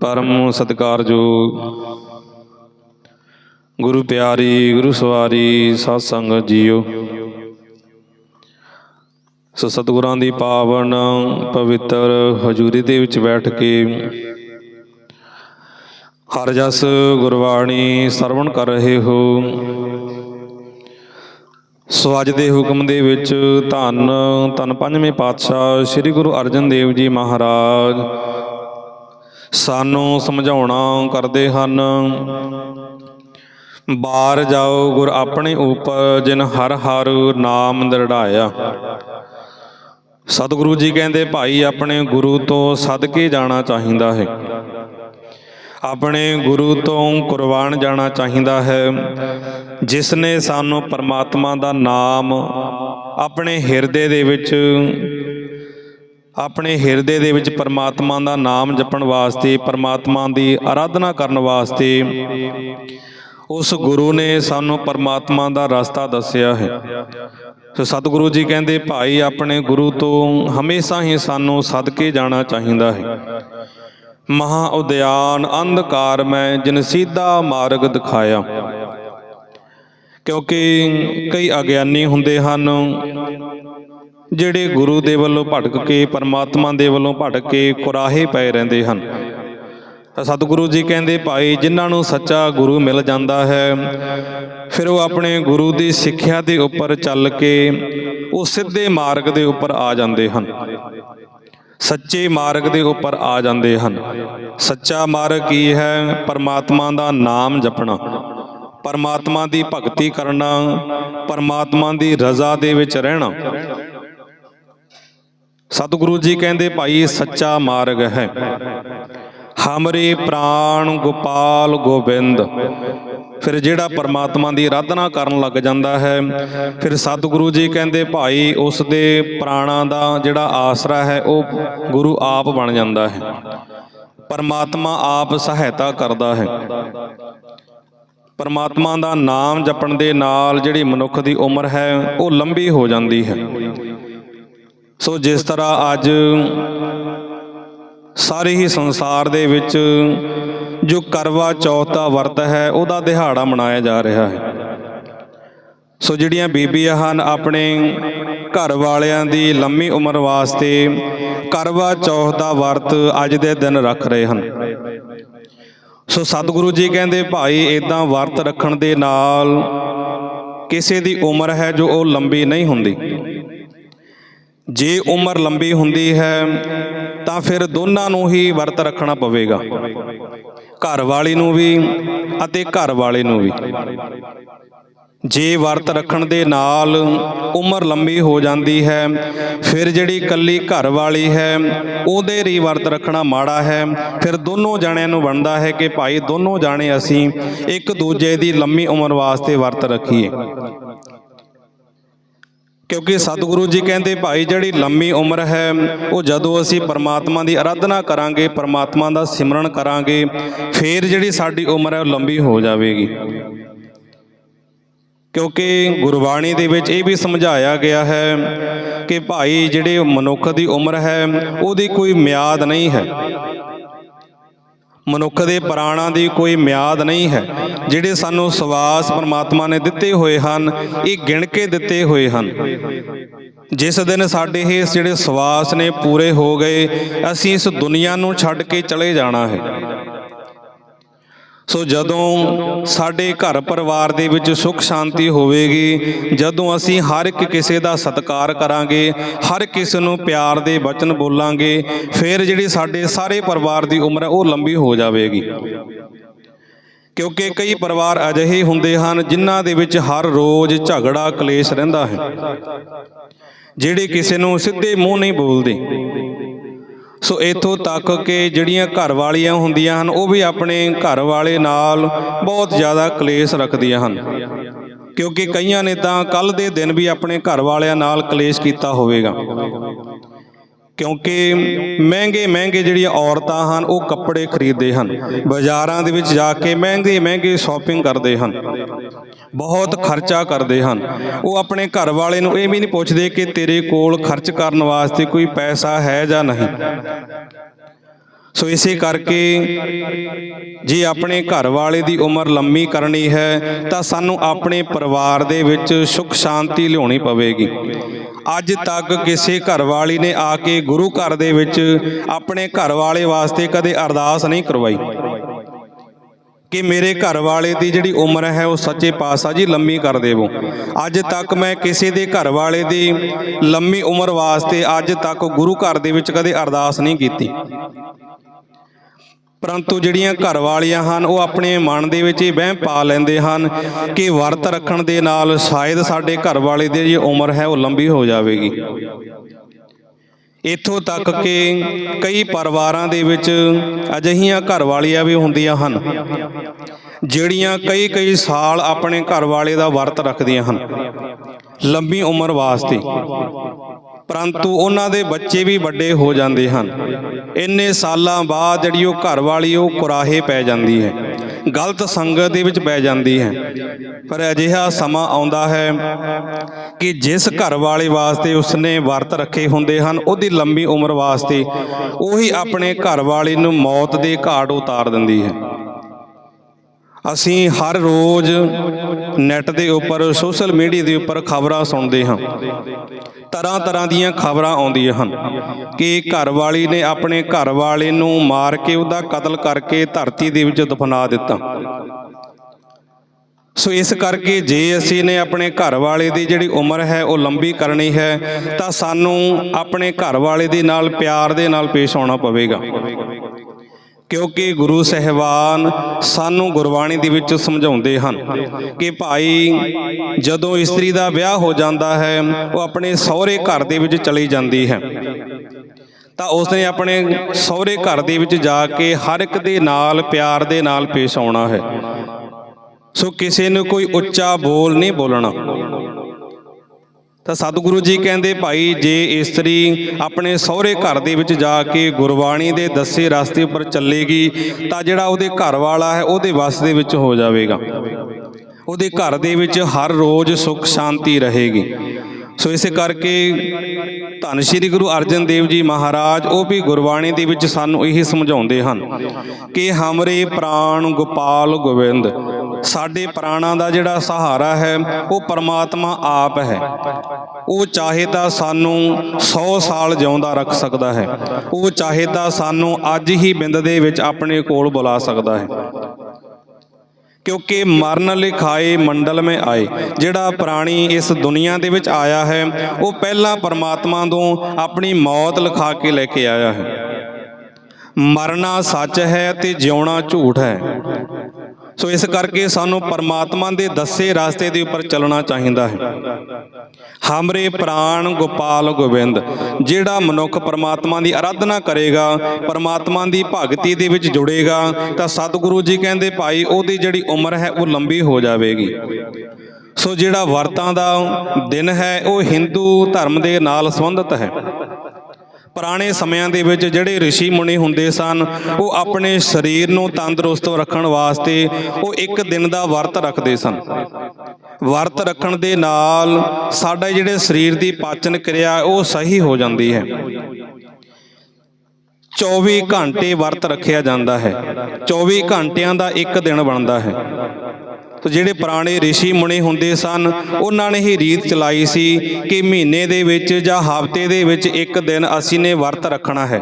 ਪਰਮ ਸਤਿਕਾਰਯੋਗ ਗੁਰੂ ਪਿਆਰੀ, ਗੁਰੂ ਸਵਾਰੀ ਸਾਧ ਸੰਗਤ ਜੀਓ। ਸੋ ਸਤਿਗੁਰਾਂ ਦੀ ਪਾਵਨ ਪਵਿੱਤਰ ਹਜ਼ੂਰੀ ਦੇ ਵਿੱਚ ਬੈਠ ਕੇ ਹਰ ਜਸ ਗੁਰਬਾਣੀ ਸਰਵਣ ਕਰ ਰਹੇ ਹੋ। ਸੋ ਅੱਜ ਦੇ ਹੁਕਮ ਦੇ ਵਿੱਚ ਧੰਨ ਧੰਨ ਪੰਜਵੇਂ ਪਾਤਸ਼ਾਹ ਸ੍ਰੀ ਗੁਰੂ ਅਰਜਨ ਦੇਵ ਜੀ ਮਹਾਰਾਜ ਸਾਨੂੰ ਸਮਝਾਉਣਾ ਕਰਦੇ ਹਨ। ਬਾਰ ਜਾਓ ਗੁਰ ਆਪਣੇ ਉਪਰ, ਜਿਨ ਹਰ ਹਰ ਨਾਮ ਦਰੜਾਇਆ। ਸਤਿਗੁਰੂ ਜੀ ਕਹਿੰਦੇ, ਭਾਈ, ਆਪਣੇ ਗੁਰੂ ਤੋਂ ਸਦਕੇ ਜਾਣਾ ਚਾਹੀਦਾ ਹੈ। ਆਪਣੇ ਗੁਰੂ ਤੋਂ ਕੁਰਬਾਨ ਜਾਣਾ ਚਾਹੀਦਾ ਹੈ। ਜਿਸ ਨੇ ਸਾਨੂੰ ਪਰਮਾਤਮਾ ਦਾ ਨਾਮ ਆਪਣੇ ਹਿਰਦੇ ਦੇ ਵਿੱਚ ਆਪਣੇ ਹਿਰਦੇ ਦੇ ਵਿੱਚ ਪਰਮਾਤਮਾ ਦਾ ਨਾਮ ਜਪਣ ਵਾਸਤੇ, ਪਰਮਾਤਮਾ ਦੀ ਆਰਾਧਨਾ ਕਰਨ ਵਾਸਤੇ ਉਸ ਗੁਰੂ ਨੇ ਸਾਨੂੰ ਪਰਮਾਤਮਾ ਦਾ ਰਸਤਾ ਦੱਸਿਆ ਹੈ। ਸੋ ਸਤਿਗੁਰੂ ਜੀ ਕਹਿੰਦੇ, ਭਾਈ, ਆਪਣੇ ਗੁਰੂ ਤੋਂ ਹਮੇਸ਼ਾ ਹੀ ਸਾਨੂੰ ਸਦਕੇ ਜਾਣਾ ਚਾਹੀਦਾ ਹੈ। ਮਹਾ ਉਦਿਆਨ ਅੰਧਕਾਰ ਮੈਂ ਜਿਨ ਸਿੱਧਾ ਮਾਰਗ ਦਿਖਾਇਆ। ਕਿਉਂਕਿ ਕਈ ਅਗਿਆਨੀ ਹੁੰਦੇ ਹਨ ਜਿਹੜੇ ਗੁਰੂ ਦੇ ਵੱਲੋਂ ਭਟਕ ਕੇ, ਪਰਮਾਤਮਾ ਦੇ ਵੱਲੋਂ ਭਟਕ ਕੇ ਕੁਰਾਹੇ ਪਏ ਰਹਿੰਦੇ ਹਨ। ਤਾਂ ਸਤਿਗੁਰੂ ਜੀ ਕਹਿੰਦੇ, ਭਾਈ, ਜਿਨ੍ਹਾਂ ਨੂੰ ਸੱਚਾ ਗੁਰੂ ਮਿਲ ਜਾਂਦਾ ਹੈ, ਫਿਰ ਉਹ ਆਪਣੇ ਗੁਰੂ ਦੀ ਸਿੱਖਿਆ ਦੇ ਉੱਪਰ ਚੱਲ ਕੇ ਉਹ ਸਿੱਧੇ ਮਾਰਗ ਦੇ ਉੱਪਰ ਆ ਜਾਂਦੇ ਹਨ। ਸੱਚੇ ਮਾਰਗ ਦੇ ਉੱਪਰ ਆ ਜਾਂਦੇ ਹਨ। ਸੱਚਾ ਮਾਰਗ ਕੀ ਹੈ? ਪਰਮਾਤਮਾ ਦਾ ਨਾਮ ਜਪਣਾ, ਪਰਮਾਤਮਾ ਦੀ ਭਗਤੀ ਕਰਨਾ, ਪਰਮਾਤਮਾ ਦੀ ਰਜ਼ਾ ਦੇ ਵਿੱਚ ਰਹਿਣਾ ਸਤਿਗੁਰੂ ਜੀ ਕਹਿੰਦੇ, ਭਾਈ, ਸੱਚਾ ਮਾਰਗ ਹੈ। ਹਮਰੇ ਪ੍ਰਾਣ ਗੋਪਾਲ ਗੋਬਿੰਦ। ਫਿਰ ਜਿਹੜਾ ਪਰਮਾਤਮਾ ਦੀ ਆਰਾਧਨਾ ਕਰਨ ਲੱਗ ਜਾਂਦਾ ਹੈ, ਫਿਰ ਸਤਿਗੁਰੂ ਜੀ ਕਹਿੰਦੇ, ਭਾਈ, ਉਸ ਦੇ ਪ੍ਰਾਣਾਂ ਦਾ ਜਿਹੜਾ ਆਸਰਾ ਹੈ, ਉਹ ਗੁਰੂ ਆਪ ਬਣ ਜਾਂਦਾ ਹੈ। ਪਰਮਾਤਮਾ ਆਪ ਸਹਾਇਤਾ ਕਰਦਾ ਹੈ। ਪਰਮਾਤਮਾ ਦਾ ਨਾਮ ਜਪਣ ਦੇ ਨਾਲ ਜਿਹੜੀ ਮਨੁੱਖ ਦੀ ਉਮਰ ਹੈ, ਉਹ ਲੰਬੀ ਹੋ ਜਾਂਦੀ ਹੈ। ਸੋ ਜਿਸ ਤਰ੍ਹਾਂ ਅੱਜ ਸਾਰੇ ਹੀ ਸੰਸਾਰ ਦੇ ਵਿੱਚ ਜੋ ਕਰਵਾ ਚੌਥ ਦਾ ਵਰਤ ਹੈ, ਉਹਦਾ ਦਿਹਾੜਾ ਮਨਾਇਆ ਜਾ ਰਿਹਾ ਹੈ। ਸੋ ਜਿਹੜੀਆਂ ਬੀਬੀਆਂ ਹਨ, ਆਪਣੇ ਘਰ ਵਾਲਿਆਂ ਦੀ ਲੰਮੀ ਉਮਰ ਵਾਸਤੇ ਕਰਵਾ ਚੌਥ ਦਾ ਵਰਤ ਅੱਜ ਦੇ ਦਿਨ ਰੱਖ ਰਹੇ ਹਨ। ਸੋ ਸਤਿਗੁਰੂ ਜੀ ਕਹਿੰਦੇ, ਭਾਈ ਇਦਾਂ ਵਰਤ ਰੱਖਣ ਦੇ ਨਾਲ ਕਿਸੇ ਦੀ ਉਮਰ ਹੈ ਜੋ ਉਹ ਲੰਬੀ ਨਹੀਂ ਹੁੰਦੀ। ਜੇ ਉਮਰ ਲੰਬੀ ਹੁੰਦੀ ਹੈ, ਤਾਂ ਫਿਰ ਦੋਨਾਂ ਨੂੰ ਹੀ ਵਰਤ ਰੱਖਣਾ ਪਵੇਗਾ। ਘਰ ਵਾਲੀ ਨੂੰ ਵੀ ਅਤੇ ਘਰ ਵਾਲੇ ਨੂੰ ਵੀ। ਜੇ ਵਰਤ ਰੱਖਣ ਦੇ ਨਾਲ ਉਮਰ ਲੰਬੀ ਹੋ ਜਾਂਦੀ ਹੈ, ਫਿਰ ਜਿਹੜੀ ਇਕੱਲੀ ਘਰ ਵਾਲੀ ਹੈ, ਉਹਦੇ ਲਈ ਵਰਤ ਰੱਖਣਾ ਮਾੜਾ ਹੈ। ਫਿਰ ਦੋਨੋਂ ਜਾਣਿਆਂ ਨੂੰ ਬਣਦਾ ਹੈ ਕਿ ਭਾਈ, ਦੋਨੋਂ ਜਾਣੇ ਅਸੀਂ ਇੱਕ ਦੂਜੇ ਦੀ ਲੰਮੀ ਉਮਰ ਵਾਸਤੇ ਵਰਤ ਰੱਖੀਏ। ਕਿਉਂਕਿ ਸਤਿਗੁਰੂ ਜੀ ਕਹਿੰਦੇ, ਭਾਈ, ਜਿਹੜੀ ਲੰਮੀ ਉਮਰ ਹੈ, ਉਹ ਜਦੋਂ ਅਸੀਂ ਪਰਮਾਤਮਾ ਦੀ ਆਰਾਧਨਾ ਕਰਾਂਗੇ, ਪਰਮਾਤਮਾ ਦਾ ਸਿਮਰਨ ਕਰਾਂਗੇ, ਫਿਰ ਜਿਹੜੀ ਸਾਡੀ ਉਮਰ ਹੈ, ਉਹ ਲੰਬੀ ਹੋ ਜਾਵੇਗੀ। ਕਿਉਂਕਿ ਗੁਰਬਾਣੀ ਦੇ ਵਿੱਚ ਇਹ ਵੀ ਸਮਝਾਇਆ ਗਿਆ ਹੈ ਕਿ ਭਾਈ, ਜਿਹੜੇ ਮਨੁੱਖ ਦੀ ਉਮਰ ਹੈ, ਉਹਦੀ ਕੋਈ ਮਿਆਦ ਨਹੀਂ ਹੈ। ਮਨੁੱਖ ਦੇ ਪ੍ਰਾਣਾਂ ਦੀ ਕੋਈ ਮਿਆਦ ਨਹੀਂ ਹੈ। ਜਿਹੜੇ ਸਾਨੂੰ ਸਵਾਸ ਪਰਮਾਤਮਾ ਨੇ ਦਿੱਤੇ ਹੋਏ ਹਨ, ਇਹ ਗਿਣ ਕੇ ਦਿੱਤੇ ਹੋਏ ਹਨ। ਜਿਸ ਦਿਨ ਸਾਡੇ ਇਹ ਜਿਹੜੇ ਸਵਾਸ ਨੇ ਪੂਰੇ ਹੋ ਗਏ, ਅਸੀਂ ਇਸ ਦੁਨੀਆ ਨੂੰ ਛੱਡ ਕੇ ਚਲੇ ਜਾਣਾ ਹੈ। ਸੋ ਜਦੋਂ ਸਾਡੇ ਘਰ ਪਰਿਵਾਰ ਦੇ ਵਿੱਚ ਸੁੱਖ ਸ਼ਾਂਤੀ ਹੋਵੇਗੀ, ਜਦੋਂ ਅਸੀਂ ਹਰ ਇੱਕ ਕਿਸੇ ਦਾ ਸਤਿਕਾਰ ਕਰਾਂਗੇ, ਹਰ ਕਿਸੇ ਨੂੰ ਪਿਆਰ ਦੇ ਵਚਨ ਬੋਲਾਂਗੇ, ਫਿਰ ਜਿਹੜੀ ਸਾਡੇ ਸਾਰੇ ਪਰਿਵਾਰ ਦੀ ਉਮਰ ਹੈ ਉਹ ਲੰਬੀ ਹੋ ਜਾਵੇਗੀ। ਕਿਉਂਕਿ ਕਈ ਪਰਿਵਾਰ ਅਜਿਹੇ ਹੁੰਦੇ ਹਨ ਜਿਨ੍ਹਾਂ ਦੇ ਵਿੱਚ ਹਰ ਰੋਜ਼ ਝਗੜਾ, ਕਲੇਸ਼ ਰਹਿੰਦਾ ਹੈ, ਜਿਹੜੇ ਕਿਸੇ ਨੂੰ ਸਿੱਧੇ ਮੂੰਹ ਨਹੀਂ ਬੋਲਦੇ। ਸੋ ਇਥੋਂ ਤੱਕ ਕਿ ਜਿਹੜੀਆਂ ਘਰ ਵਾਲੀਆਂ ਹੁੰਦੀਆਂ ਹਨ, ਉਹ ਵੀ ਆਪਣੇ ਘਰ ਵਾਲੇ ਨਾਲ ਬਹੁਤ ਜ਼ਿਆਦਾ ਕਲੇਸ਼ ਰੱਖਦੀਆਂ ਹਨ। ਕਿਉਂਕਿ ਕਈਆਂ ਨੇ ਤਾਂ ਕੱਲ ਦੇ ਦਿਨ ਵੀ ਆਪਣੇ ਘਰ ਵਾਲਿਆਂ ਨਾਲ ਕਲੇਸ਼ ਕੀਤਾ ਹੋਵੇਗਾ। ਕਿਉਂਕਿ ਮਹਿੰਗੇ ਮਹਿੰਗੇ ਜਿਹੜੀਆਂ ਔਰਤਾਂ ਹਨ, ਉਹ ਕੱਪੜੇ ਖਰੀਦਦੇ ਹਨ। ਬਾਜ਼ਾਰਾਂ ਦੇ ਵਿੱਚ ਜਾ ਕੇ ਮਹਿੰਗੇ ਮਹਿੰਗੇ ਸ਼ਾਪਿੰਗ ਕਰਦੇ ਹਨ। ਬਹੁਤ ਖਰਚਾ ਕਰਦੇ ਹਨ। ਉਹ ਆਪਣੇ ਘਰ ਵਾਲੇ ਨੂੰ ਇਹ ਵੀ ਨਹੀਂ ਪੁੱਛਦੇ ਕਿ ਤੇਰੇ ਕੋਲ ਖਰਚ ਕਰਨ ਵਾਸਤੇ ਕੋਈ ਪੈਸਾ ਹੈ ਜਾਂ ਨਹੀਂ। ਸੋ ਇਸੇ ਕਰਕੇ ਜੇ ਆਪਣੇ ਘਰ ਵਾਲੇ ਦੀ ਉਮਰ ਲੰਮੀ ਕਰਨੀ ਹੈ, ਤਾਂ ਸਾਨੂੰ ਆਪਣੇ ਪਰਿਵਾਰ ਦੇ ਵਿੱਚ ਸੁਖ ਸ਼ਾਂਤੀ ਲਿਆਉਣੀ ਪਵੇਗੀ। ਅੱਜ ਤੱਕ ਕਿਸੇ ਘਰ ਵਾਲੀ ਨੇ ਆ ਕੇ ਗੁਰੂ ਘਰ ਦੇ ਵਿੱਚ ਆਪਣੇ ਘਰ ਵਾਲੇ ਵਾਸਤੇ ਕਦੇ ਅਰਦਾਸ ਨਹੀਂ ਕਰਵਾਈ। ਕਿ ਮੇਰੇ ਘਰ ਵਾਲੇ ਦੀ ਜਿਹੜੀ ਉਮਰ ਹੈ ਉਹ ਸੱਚੇ ਪਾਤਸ਼ਾਹ ਜੀ ਲੰਮੀ ਕਰ ਦੇਵੋ। ਅੱਜ ਤੱਕ ਮੈਂ ਕਿਸੇ ਦੇ ਘਰ ਵਾਲੇ ਦੀ ਲੰਮੀ ਉਮਰ ਵਾਸਤੇ ਅੱਜ ਤੱਕ ਗੁਰੂ ਘਰ ਦੇ ਵਿੱਚ ਕਦੇ ਅਰਦਾਸ ਨਹੀਂ ਕੀਤੀ। ਪਰੰਤੂ ਜਿਹੜੀਆਂ ਘਰ ਵਾਲੀਆਂ ਹਨ, ਉਹ ਆਪਣੇ ਮਨ ਦੇ ਵਿੱਚ ਇਹ ਵਹਿਮ ਪਾ ਲੈਂਦੇ ਹਨ ਕਿ ਵਰਤ ਰੱਖਣ ਦੇ ਨਾਲ ਸ਼ਾਇਦ ਸਾਡੇ ਘਰ ਵਾਲੇ ਦੀ ਜਿਹੜੀ ਉਮਰ ਹੈ ਉਹ ਲੰਬੀ ਹੋ ਜਾਵੇਗੀ। ਇੱਥੋਂ ਤੱਕ ਕਿ ਕਈ ਪਰਿਵਾਰਾਂ ਦੇ ਵਿੱਚ ਅਜਿਹੀਆਂ ਘਰਵਾਲੀਆਂ ਵੀ ਹੁੰਦੀਆਂ ਹਨ, ਜਿਹੜੀਆਂ ਕਈ ਕਈ ਸਾਲ ਆਪਣੇ ਘਰ ਵਾਲੇ ਦਾ ਵਰਤ ਰੱਖਦੀਆਂ ਹਨ, ਲੰਬੀ ਉਮਰ ਵਾਸਤੇ। ਪਰੰਤੂ ਉਹਨਾਂ ਦੇ ਬੱਚੇ ਵੀ ਵੱਡੇ ਹੋ ਜਾਂਦੇ ਹਨ। ਇੰਨੇ ਸਾਲਾਂ ਬਾਅਦ ਜਿਹੜੀ ਉਹ ਘਰ ਵਾਲੀ ਉਹ ਕੁਰਾਹੇ ਪੈ ਜਾਂਦੀ ਹੈ। ਗਲਤ ਸੰਗਤ ਦੇ ਵਿੱਚ ਪੈ ਜਾਂਦੀ ਹੈ। ਪਰ ਅਜਿਹਾ ਸਮਾਂ ਆਉਂਦਾ ਹੈ ਕਿ ਜਿਸ ਘਰ ਵਾਲੇ ਵਾਸਤੇ ਉਸਨੇ ਵਰਤ ਰੱਖੇ ਹੁੰਦੇ ਹਨ, ਉਹਦੀ ਲੰਮੀ ਉਮਰ ਵਾਸਤੇ ਉਹੀ ਆਪਣੇ ਘਰ ਵਾਲੇ ਨੂੰ ਮੌਤ ਦੇ ਘਾਟ ਉਤਾਰ ਦਿੰਦੀ ਹੈ। ਅਸੀਂ ਹਰ ਰੋਜ਼ ਨੈਟ ਦੇ ਉੱਪਰ ਸੋਸ਼ਲ ਮੀਡੀਆ ਦੇ ਉੱਪਰ ਖਬਰਾਂ ਸੁਣਦੇ ਹਾਂ। ਤਰ੍ਹਾਂ ਤਰ੍ਹਾਂ ਦੀਆਂ ਖਬਰਾਂ ਆਉਂਦੀਆਂ ਹਨ ਕਿ ਘਰ ਵਾਲੀ ਨੇ ਆਪਣੇ ਘਰ ਵਾਲੇ ਨੂੰ ਮਾਰ ਕੇ ਉਹਦਾ ਕਤਲ ਕਰਕੇ ਧਰਤੀ ਦੇ ਵਿੱਚ ਦਫਨਾ ਦਿੱਤਾ। ਸੋ ਇਸ ਕਰਕੇ ਜੇ ਅਸੀਂ ਨੇ ਆਪਣੇ ਘਰ ਵਾਲੇ ਦੀ ਜਿਹੜੀ ਉਮਰ ਹੈ, ਉਹ ਲੰਬੀ ਕਰਨੀ ਹੈ, ਤਾਂ ਸਾਨੂੰ ਆਪਣੇ ਘਰ ਵਾਲੇ ਦੇ ਨਾਲ, ਪਿਆਰ ਦੇ ਨਾਲ ਪੇਸ਼ ਆਉਣਾ ਪਵੇਗਾ। ਕਿਉਂਕਿ ਗੁਰੂ ਸਹਿਬਾਨ ਸਾਨੂੰ ਗੁਰਬਾਣੀ ਦੇ ਵਿੱਚ ਸਮਝਾਉਂਦੇ ਹਨ ਕਿ ਭਾਈ, ਜਦੋਂ ਇਸਤਰੀ ਦਾ ਵਿਆਹ ਹੋ ਜਾਂਦਾ ਹੈ, ਉਹ ਆਪਣੇ ਸਹੁਰੇ ਘਰ ਦੇ ਵਿੱਚ ਚਲੀ ਜਾਂਦੀ ਹੈ। ਤਾਂ ਉਸਨੇ ਆਪਣੇ ਸਹੁਰੇ ਘਰ ਦੇ ਵਿੱਚ ਜਾ ਕੇ ਹਰ ਇੱਕ ਦੇ ਨਾਲ, ਪਿਆਰ ਦੇ ਨਾਲ ਪੇਸ਼ ਆਉਣਾ ਹੈ। ਸੋ ਕਿਸੇ ਨੂੰ ਕੋਈ ਉੱਚਾ ਬੋਲ ਨਹੀਂ ਬੋਲਣਾ। ਤਾਂ ਸਤਿਗੁਰੂ ਜੀ ਕਹਿੰਦੇ ਭਾਈ ਜੇ ਇਸਤਰੀ ਆਪਣੇ ਸਹੁਰੇ ਘਰ ਦੇ ਵਿੱਚ ਜਾ ਕੇ ਗੁਰਬਾਣੀ ਦੇ ਦੱਸੇ ਰਸਤੇ ਉੱਪਰ ਚੱਲੇਗੀ, ਤਾਂ ਜਿਹੜਾ ਉਹਦੇ ਘਰ ਵਾਲਾ ਹੈ, ਉਹਦੇ ਵਸ ਦੇ ਵਿੱਚ ਹੋ ਜਾਵੇਗਾ। ਉਹਦੇ ਘਰ ਦੇ ਵਿੱਚ ਹਰ ਰੋਜ਼ ਸੁੱਖ ਸ਼ਾਂਤੀ ਰਹੇਗੀ। ਸੋ ਇਸੇ ਕਰਕੇ ਧੰਨ ਸ਼੍ਰੀ ਗੁਰੂ ਅਰਜਨ ਦੇਵ ਜੀ ਮਹਾਰਾਜ, ਉਹ ਵੀ ਗੁਰਬਾਣੀ ਦੇ ਵਿੱਚ ਸਾਨੂੰ ਇਹ ਸਮਝਾਉਂਦੇ ਹਨ ਕਿ ਹਮਰੇ ਪ੍ਰਾਣ ਗੋਪਾਲ ਗੋਬਿੰਦ ਸਾਡੇ ਪ੍ਰਾਣਾਂ ਦਾ ਜਿਹੜਾ ਸਹਾਰਾ ਹੈ, ਉਹ ਪਰਮਾਤਮਾ ਆਪ ਹੈ। ਉਹ ਚਾਹੇ ਤਾਂ ਸਾਨੂੰ 100 ਸਾਲ ਜਿਉਂਦਾ ਰੱਖ ਸਕਦਾ ਹੈ। ਉਹ ਚਾਹੇ ਤਾਂ ਸਾਨੂੰ ਅੱਜ ਹੀ ਬਿੰਦ ਦੇ ਵਿੱਚ ਆਪਣੇ ਕੋਲ ਬੁਲਾ ਸਕਦਾ ਹੈ। ਕਿਉਂਕਿ ਮਰਨ ਲਿਖਾਏ ਮੰਡਲ ਮੇ ਆਏ। ਜਿਹੜਾ ਪ੍ਰਾਣੀ ਇਸ ਦੁਨੀਆ ਦੇ ਵਿੱਚ ਆਇਆ ਹੈ, ਉਹ ਪਹਿਲਾਂ ਪਰਮਾਤਮਾ ਤੋਂ ਆਪਣੀ ਮੌਤ ਲਿਖਾ ਕੇ ਲੈ ਕੇ ਆਇਆ ਹੈ। ਮਰਨਾ ਸੱਚ ਹੈ ਤੇ ਜਿਉਣਾ ਝੂਠ ਹੈ। ਸੋ ਇਸ ਕਰਕੇ ਸਾਨੂੰ ਪਰਮਾਤਮਾ ਦੇ ਦੱਸੇ ਰਸਤੇ ਦੇ ਉੱਪਰ ਚੱਲਣਾ ਚਾਹੀਦਾ ਹੈ। ਹਮਰੇ ਪ੍ਰਾਣ ਗੋਪਾਲ ਗੋਬਿੰਦ, ਜਿਹੜਾ ਮਨੁੱਖ ਪਰਮਾਤਮਾ ਦੀ ਆਰਾਧਨਾ ਕਰੇਗਾ, ਪਰਮਾਤਮਾ ਦੀ ਭਗਤੀ ਦੇ ਵਿੱਚ ਜੁੜੇਗਾ, ਤਾਂ ਸਤਿਗੁਰੂ ਜੀ ਕਹਿੰਦੇ, ਭਾਈ, ਉਹਦੀ ਜਿਹੜੀ ਉਮਰ ਹੈ, ਉਹ ਲੰਬੀ ਹੋ ਜਾਵੇਗੀ। ਸੋ ਜਿਹੜਾ ਵਰਤਾਂ ਦਾ ਦਿਨ ਹੈ, ਉਹ ਹਿੰਦੂ ਧਰਮ ਦੇ ਨਾਲ ਸੰਬੰਧਿਤ ਹੈ। ਪੁਰਾਣੇ ਸਮਿਆਂ ਦੇ ਵਿੱਚ ਜਿਹੜੇ ઋષਿ ਮੁਨੀ ਹੁੰਦੇ ਸਨ, ਉਹ ਆਪਣੇ ਸਰੀਰ ਨੂੰ ਤੰਦਰੁਸਤ ਰੱਖਣ ਵਾਸਤੇ ਉਹ ਇੱਕ ਦਿਨ ਦਾ ਵਰਤ ਰੱਖਦੇ ਸਨ। ਵਰਤ ਰੱਖਣ ਦੇ ਨਾਲ ਸਾਡਾ ਜਿਹੜੇ ਸਰੀਰ ਦੀ ਪਾਚਨ ਕਿਰਿਆ, ਉਹ ਸਹੀ ਹੋ ਜਾਂਦੀ ਹੈ। 24 ਘੰਟੇ ਵਰਤ ਰੱਖਿਆ ਜਾਂਦਾ ਹੈ। 24 ਘੰਟਿਆਂ ਦਾ ਇੱਕ ਦਿਨ ਬਣਦਾ ਹੈ। ਤੋ ਜਿਹੜੇ ਪੁਰਾਣੇ ઋષਿ ਮੁਨੀ ਹੁੰਦੇ ਸਨ, ਉਹਨਾਂ ਨੇ ਹੀ ਰੀਤ ਚਲਾਈ ਸੀ ਕਿ ਮਹੀਨੇ ਦੇ ਵਿੱਚ ਜਾਂ ਹਫ਼ਤੇ ਦੇ ਵਿੱਚ ਇੱਕ ਦਿਨ ਅਸੀਂ ਨੇ ਵਰਤ ਰੱਖਣਾ ਹੈ।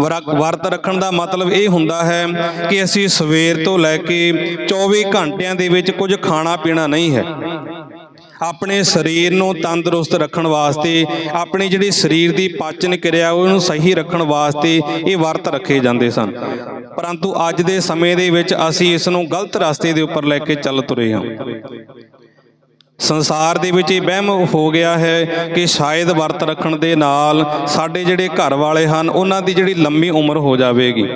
ਵਰ- ਵਰਤ ਰੱਖਣ ਦਾ ਮਤਲਬ ਇਹ ਹੁੰਦਾ ਹੈ ਕਿ ਅਸੀਂ ਸਵੇਰ ਤੋਂ ਲੈ ਕੇ 24 ਘੰਟਿਆਂ ਦੇ ਵਿੱਚ ਕੁਝ ਖਾਣਾ ਪੀਣਾ ਨਹੀਂ ਹੈ। ਆਪਣੇ ਸਰੀਰ ਨੂੰ ਤੰਦਰੁਸਤ ਰੱਖਣ ਵਾਸਤੇ, ਆਪਣੀ ਜਿਹੜੀ ਸਰੀਰ ਦੀ ਪਾਚਨ ਕਿਰਿਆ, ਉਹਨੂੰ ਸਹੀ ਰੱਖਣ ਵਾਸਤੇ ਇਹ ਵਰਤ ਰੱਖੇ ਜਾਂਦੇ ਸਨ। ਪਰੰਤੂ ਅੱਜ ਦੇ ਸਮੇਂ ਦੇ ਵਿੱਚ ਅਸੀਂ ਇਸ ਨੂੰ ਗਲਤ ਰਸਤੇ ਦੇ ਉੱਪਰ ਲੈ ਕੇ ਚੱਲ ਤੁਰੇ ਹਾਂ। ਸੰਸਾਰ ਦੇ ਵਿੱਚ ਇਹ ਵਹਿਮ ਹੋ ਗਿਆ ਹੈ ਕਿ ਸ਼ਾਇਦ ਵਰਤ ਰੱਖਣ ਦੇ ਨਾਲ ਸਾਡੇ ਜਿਹੜੇ ਘਰ ਵਾਲੇ ਹਨ, ਉਹਨਾਂ ਦੀ ਜਿਹੜੀ ਲੰਮੀ ਉਮਰ ਹੋ ਜਾਵੇਗੀ।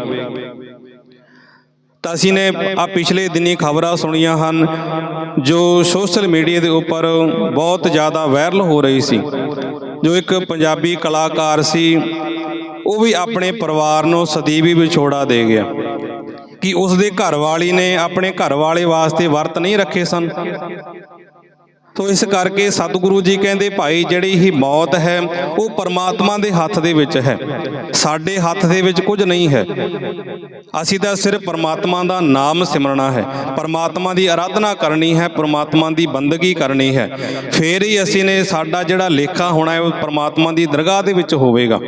ਤਾਂ ਅਸੀਂ ਨੇ ਆ ਪਿਛਲੇ ਦਿਨੀ ਖਬਰਾਂ ਸੁਣੀਆਂ ਹਨ, ਜੋ ਸੋਸ਼ਲ ਮੀਡੀਆ ਦੇ ਉੱਪਰ ਬਹੁਤ ਜ਼ਿਆਦਾ ਵਾਇਰਲ ਹੋ ਰਹੀ ਸੀ। ਜੋ ਇੱਕ ਪੰਜਾਬੀ ਕਲਾਕਾਰ ਸੀ ਉਹ ਵੀ ਆਪਣੇ ਪਰਿਵਾਰ ਨੂੰ ਸਦੀਵੀ ਵਿਛੋੜਾ ਦੇ ਗਿਆ। ਕਿ ਉਸ ਦੇ ਘਰ ਵਾਲੀ ਨੇ ਆਪਣੇ ਘਰ ਵਾਲੇ ਵਾਸਤੇ ਵਰਤ ਨਹੀਂ ਰੱਖੇ ਸਨ। ਤੋ ਇਸ ਕਰਕੇ ਸਤਿਗੁਰੂ ਜੀ ਕਹਿੰਦੇ, ਭਾਈ, ਜਿਹੜੀ ਹੀ ਮੌਤ ਹੈ, ਉਹ ਪਰਮਾਤਮਾ ਦੇ ਹੱਥ ਦੇ ਵਿੱਚ ਹੈ। ਸਾਡੇ ਹੱਥ ਦੇ ਵਿੱਚ ਕੁਝ ਨਹੀਂ ਹੈ। ਅਸੀਂ ਤਾਂ ਸਿਰਫ ਪਰਮਾਤਮਾ ਦਾ ਨਾਮ ਸਿਮਰਨਾ ਹੈ। ਪਰਮਾਤਮਾ ਦੀ ਆਰਾਧਨਾ ਕਰਨੀ ਹੈ, ਪਰਮਾਤਮਾ ਦੀ ਬੰਦਗੀ ਕਰਨੀ ਹੈ। ਫੇਰ ਹੀ ਅਸੀਂ ਨੇ ਸਾਡਾ ਜਿਹੜਾ ਲੇਖਾ ਹੋਣਾ ਹੈ, ਉਹ ਪਰਮਾਤਮਾ ਦੀ ਦਰਗਾਹ ਦੇ ਵਿੱਚ ਹੋਵੇਗਾ।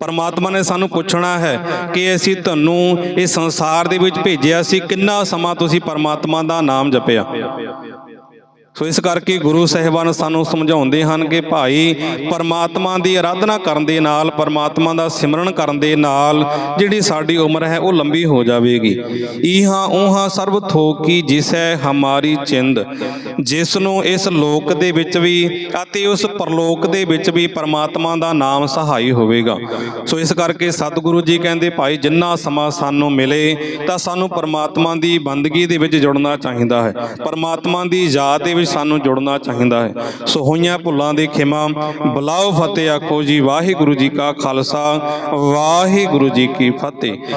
ਪਰਮਾਤਮਾ ਨੇ ਸਾਨੂੰ ਪੁੱਛਣਾ ਹੈ ਕਿ ਅਸੀਂ ਤੁਹਾਨੂੰ ਇਸ ਸੰਸਾਰ ਦੇ ਵਿੱਚ ਭੇਜਿਆ ਸੀ, ਕਿੰਨਾ ਸਮਾਂ ਤੁਸੀਂ ਪਰਮਾਤਮਾ ਦਾ ਨਾਮ ਜਪਿਆ? ਸੋ ਇਸ ਕਰਕੇ ਗੁਰੂ ਸਾਹਿਬਾਨ ਸਾਨੂੰ ਸਮਝਾਉਂਦੇ ਹਨ ਕਿ ਭਾਈ ਪਰਮਾਤਮਾ ਦੀ ਆਰਾਧਨਾ ਕਰਨ ਦੇ ਨਾਲ, ਪਰਮਾਤਮਾ ਦਾ ਸਿਮਰਨ ਕਰਨ ਦੇ ਨਾਲ ਜਿਹੜੀ ਸਾਡੀ ਉਮਰ ਹੈ ਉਹ ਲੰਬੀ ਹੋ ਜਾਵੇਗੀ। ਈਹਾਂ ਊਹਾਂ ਸਰਬ ਥੋਕੀ ਜਿਸ ਹੈ ਹਮਾਰੀ ਚਿੰਦ ਜਿਸ ਨੂੰ ਇਸ ਲੋਕ ਦੇ ਵਿੱਚ ਵੀ ਅਤੇ ਉਸ ਪਰਲੋਕ ਦੇ ਵਿੱਚ ਵੀ ਪਰਮਾਤਮਾ ਦਾ ਨਾਮ ਸਹਾਈ ਹੋਵੇਗਾ। ਸੋ ਇਸ ਕਰਕੇ ਸਤਿਗੁਰੂ ਜੀ ਕਹਿੰਦੇ, ਭਾਈ ਜਿੰਨਾ ਸਮਾਂ ਸਾਨੂੰ ਮਿਲੇ, ਤਾਂ ਸਾਨੂੰ ਪਰਮਾਤਮਾ ਦੀ ਬੰਦਗੀ ਦੇ ਵਿੱਚ ਜੁੜਨਾ ਚਾਹੀਦਾ ਹੈ। ਪਰਮਾਤਮਾ ਦੀ ਯਾਦ ਦੇ ਵਿੱਚ ਸਾਨੂੰ ਜੁੜਨਾ ਚਾਹੀਦਾ ਹੈ। ਸੋ ਹੋਈਆਂ ਭੁੱਲਾਂ ਦੇ ਖਿਮਾ, ਬੁਲਾਓ ਫਤਿਹ ਆਖੋ ਜੀ, ਵਾਹਿਗੁਰੂ ਜੀ ਕਾ ਖਾਲਸਾ, ਵਾਹਿਗੁਰੂ ਜੀ ਕੀ ਫਤਿਹ।